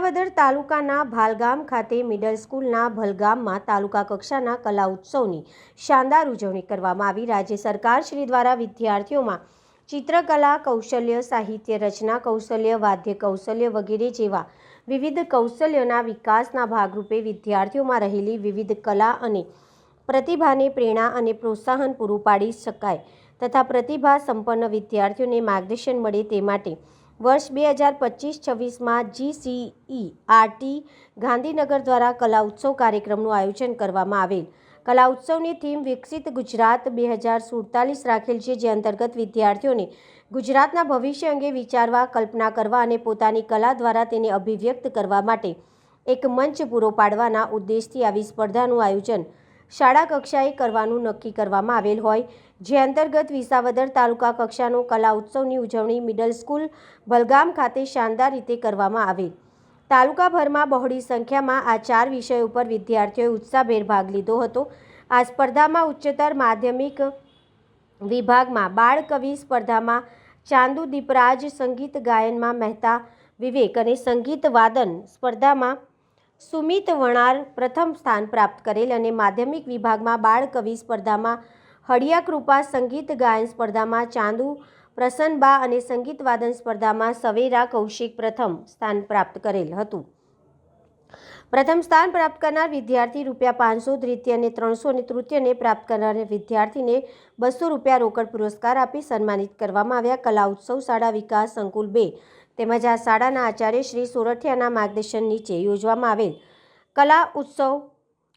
વિસાવદર તાલુકાના ભાલગામ ખાતે મિડલ સ્કૂલના ભલગામમાં તાલુકા કક્ષાના કલા ઉત્સવની શાનદાર ઉજવણી કરવામાં આવી. રાજ્ય સરકાર શ્રી દ્વારા વિદ્યાર્થીઓમાં ચિત્રકલા, કૌશલ્ય, સાહિત્ય રચના કૌશલ્ય, વાદ્ય કૌશલ્ય વગેરે જેવા વિવિધ કૌશલ્યોના વિકાસના ભાગરૂપે વિદ્યાર્થીઓમાં રહેલી વિવિધ કલા અને પ્રતિભાને પ્રેરણા અને પ્રોત્સાહન પૂરું પાડી શકાય તથા પ્રતિભા સંપન્ન વિદ્યાર્થીઓને માર્ગદર્શન મળે તે માટે વર્ષ બે હજાર પચીસ છવ્વીસમાં જીસીઈ આરટી ગાંધીનગર દ્વારા કલા ઉત્સવ કાર્યક્રમનું આયોજન કરવામાં આવેલ. કલા ઉત્સવની થીમ વિકસિત ગુજરાત બે હજાર સુડતાલીસ રાખેલ છે, જે અંતર્ગત વિદ્યાર્થીઓને ગુજરાતના ભવિષ્ય અંગે વિચારવા, કલ્પના કરવા અને પોતાની કલા દ્વારા તેને અભિવ્યક્ત કરવા માટે એક મંચ પૂરો પાડવાના ઉદ્દેશથી આવી સ્પર્ધાનું આયોજન શાળા કક્ષાએ કરવાનું નક્કી કરવામાં આવેલ હોય. જે અંતર્ગત વિસાવદર તાલુકા કક્ષાનો કલા ઉત્સવની ઉજવણી મિડલ સ્કૂલ બલગામ ખાતે શાનદાર રીતે કરવામાં આવેલ તાલુકાભરમાં બહોળી સંખ્યામાં આ ચાર વિષયો ઉપર વિદ્યાર્થીઓએ ઉત્સાહભેર ભાગ લીધો હતો. આ સ્પર્ધામાં ઉચ્ચતર માધ્યમિક વિભાગમાં બાળ કવિ સ્પર્ધામાં ચાંદુ દીપરાજ, સંગીત ગાયનમાં મહેતા વિવેક અને સંગીત વાદન સ્પર્ધામાં સુમિત વણાર પ્રથમ સ્થાન પ્રાપ્ત કરેલ અને માધ્યમિક વિભાગમાં બાળ કવિ સ્પર્ધામાં હળિયા કૃપા સંગીત ગાયન સ્પર્ધામાં ચાંદુ પ્રસન્નબા અને સંગીત વાદન સ્પર્ધામાં સવેરા કૌશિક પ્રથમ સ્થાન પ્રાપ્ત કરેલ હતું. પ્રથમ સ્થાન પ્રાપ્ત કરનાર વિદ્યાર્થી રૂપિયા પાંચસો દ્વિતીય અને ત્રણસો અને તૃતીયને પ્રાપ્ત કરનાર વિદ્યાર્થીને બસો રૂપિયા રોકડ પુરસ્કાર આપી સન્માનિત કરવામાં આવ્યા. કલા ઉત્સવ શાળા વિકાસ સંકુલ બે તેમજ આ શાળાના આચાર્ય શ્રી સોરઠિયાના માર્ગદર્શન નીચે યોજવામાં આવેલ. કલા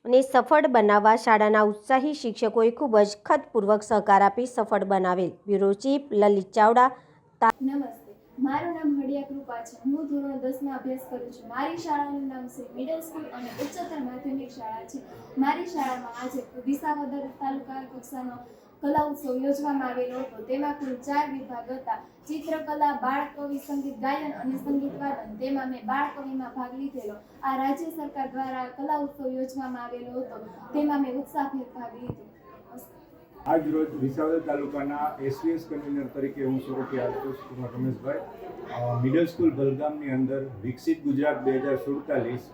ઉત્સવને સફળ બનાવવા શાળાના ઉત્સાહી શિક્ષકોએ ખૂબ જ ખતપૂર્વક સહકાર આપી સફળ બનાવેલ. બ્યુરો ચીફ લલિત ચાવડા મારું નામ હડિયા કૃપા છે. હું ધોરણ દસમાં અભ્યાસ કરું છું. મારી શાળાનું નામ છે મિડલ સ્કૂલ અને ઉચ્ચતર માધ્યમિક શાળા છે. મારી શાળામાં આજે વિસાવદર તાલુકા કક્ષાનો કલા ઉત્સવ યોજવામાં આવેલો હતો. તેમાં કુલ ચાર વિભાગ હતા. ચિત્રકલા બાળ કવિ સંગીત, ગાયન અને સંગીત વાદન. તેમાં મેં બાળ કવિમાં ભાગ લીધેલો. આ રાજ્ય સરકાર દ્વારા કલા ઉત્સવ યોજવામાં આવેલો હતો. તેમાં મેં ઉત્સાહભેર ભાગ લીધો. આજ રોજ વિસાવદર તાલુકાના એસવીએસ કન્વીનર તરીકે હું સ્વરૂપી આશુતોષ રમેશભાઈ મિડલ સ્કૂલ ભલગામની અંદર વિકસિત ગુજરાત બે હજાર સુડતાલીસ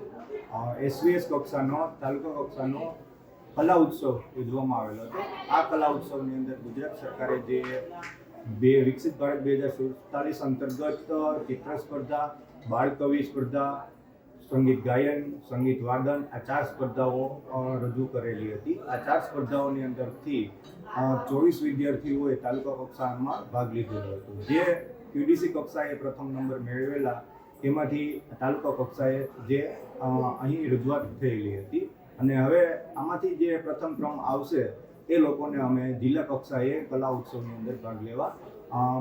એસવીએસ કક્ષાનો, તાલુકા કક્ષાનો કલા ઉત્સવ યોજવામાં આવેલો હતો. આ કલા ઉત્સવની અંદર ગુજરાત સરકારે જે બે વિકસિત ભારત બે હજાર સુડતાલીસ અંતર્ગત ચિત્ર સ્પર્ધા, બાળ કવિ સ્પર્ધા, સંગીત ગાયન, સંગીત વાદન, આ ચાર સ્પર્ધાઓ રજૂ કરેલી હતી. આ ચાર સ્પર્ધાઓની અંદરથી ચોવીસ વિદ્યાર્થીઓએ તાલુકા કક્ષામાં ભાગ લીધેલો હતો. જે ક્યુડીસી કક્ષાએ પ્રથમ નંબર મેળવેલા એમાંથી તાલુકા કક્ષાએ જે અહીં રજૂઆત થયેલી હતી. અને હવે આમાંથી જે પ્રથમ ક્રમ આવશે, એ લોકોને અમે જિલ્લા કક્ષાએ કલા ઉત્સવની અંદર ભાગ લેવા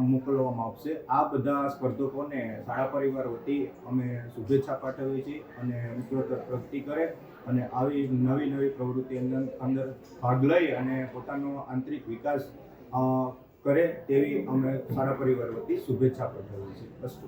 મોકલવામાં આવશે. આ બધા સ્પર્ધકોને શાળા પરિવાર વતી અમે શુભેચ્છા પાઠવીએ છીએ અને ઉત્તરોત્તર પ્રગતિ કરે અને આવી નવી નવી પ્રવૃત્તિ અંદર અંદર ભાગ લઈ અને પોતાનો આંતરિક વિકાસ કરે તેવી અમે શાળા પરિવાર વતી શુભેચ્છા પાઠવીએ છીએ. અસ્તુ.